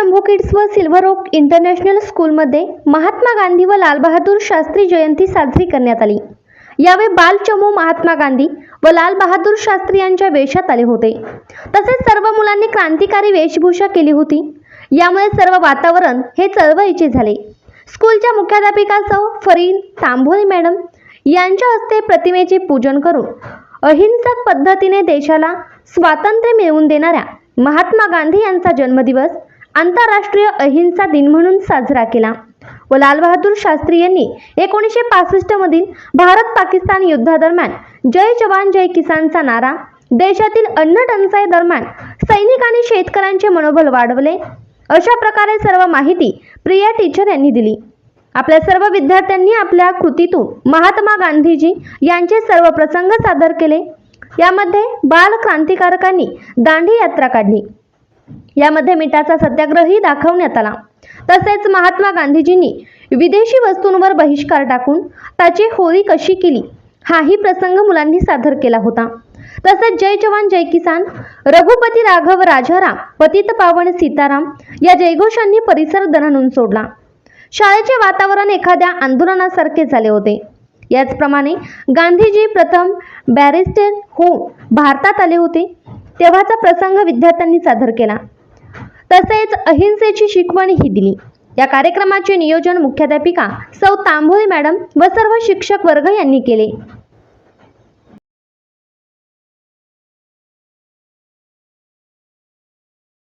Jumbo kids व silver oak international स्कूलमध्ये महात्मा गांधी व लालबहादूर शास्त्री जयंती साजरी करण्यात आली. यावेळी बालचमू महात्मा गांधी व लाल बहादूर शास्त्री यांच्या वेशात आले होते. तसेच सर्व मुलांनी क्रांतिकारी वेशभूषा केली होती. यामुळे सर्व वातावरण हे चळवळीचे झाले. स्कूलच्या मुख्याध्यापिका सौ फरीन तांभोळी मॅडम यांच्या हस्ते प्रतिमेचे पूजन करून अहिंसक पद्धतीने देशाला स्वातंत्र्य मिळवून देणाऱ्या महात्मा गांधी यांचा जन्मदिवस आंतरराष्ट्रीय अहिंसा दिन म्हणून साजरा केला. व लालबहादूर शास्त्री यांनी एकोणीसशे पासष्टमधील भारत पाकिस्तान युद्धादरम्यान जय जवान जय किसानचा नारा देशातील अन्न टंचाई दरम्यान सैनिक आणि शेतकऱ्यांचे मनोबल वाढवले. अशा प्रकारे सर्व माहिती प्रिया टीचर यांनी दिली. आपल्या सर्व विद्यार्थ्यांनी आपल्या कृतीतून महात्मा गांधीजी यांचे सर्व प्रसंग सादर केले. यामध्ये बाल क्रांतिकारकांनी दांडी यात्रा काढली. यामध्ये मिठाचा सत्याग्रहही दाखवण्यात आला. तसेच महात्मा गांधीजींनी विदेशी वस्तूंवर बहिष्कार टाकून त्याची होळी कशी केली हाही प्रसंग मुलांनी सादर केला होता. तसेच जय जवान जय किसान रघुपती राघव राजाराम पतित पावन सीताराम या जयघोषांनी परिसर दणानून सोडला. शाळेचे वातावरण एखाद्या आंदोलनासारखे झाले होते. याचप्रमाणे गांधीजी प्रथम बॅरिस्टर होऊन भारतात आले होते. तेव्हाचा प्रसंग विद्यार्थ्यांनी सादर केला. तसेच अहिंसेची शिकवणही दिली. या कार्यक्रमाचे नियोजन मुख्याध्यापिका सौ तांबोळी मॅडम व सर्व शिक्षक वर्ग यांनी केले.